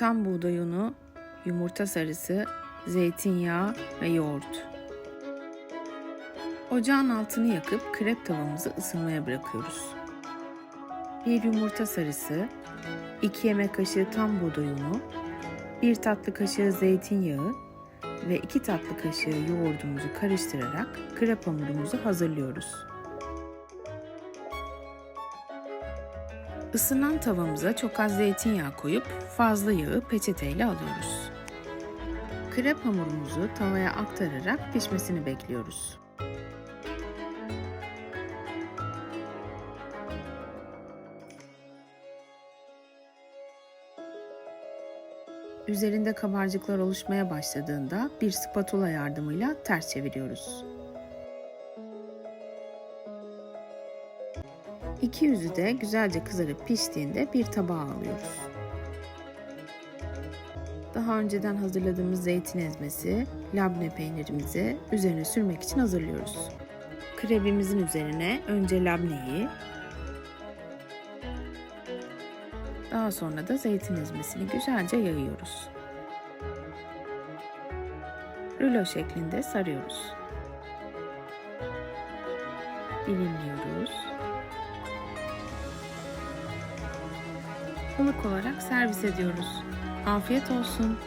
tam buğday unu, yumurta sarısı, zeytinyağı ve yoğurt. Ocağın altını yakıp krep tavamızı ısınmaya bırakıyoruz. Bir yumurta sarısı, 2 yemek kaşığı tam buğday unu, 1 tatlı kaşığı zeytinyağı ve 2 tatlı kaşığı yoğurdumuzu karıştırarak krep hamurumuzu hazırlıyoruz. Isınan tavamıza çok az zeytinyağı koyup fazla yağı peçeteyle alıyoruz. Krep hamurumuzu tavaya aktararak pişmesini bekliyoruz. Üzerinde kabarcıklar oluşmaya başladığında bir spatula yardımıyla ters çeviriyoruz. İki yüzü de güzelce kızarıp piştiğinde bir tabağa alıyoruz. Daha önceden hazırladığımız zeytin ezmesi, labne peynirimizi üzerine sürmek için hazırlıyoruz. Krebimizin üzerine önce labneyi, daha sonra da zeytin ezmesini güzelce yayıyoruz. Rulo şeklinde sarıyoruz. Dilimliyoruz. Ilık olarak servis ediyoruz. Afiyet olsun.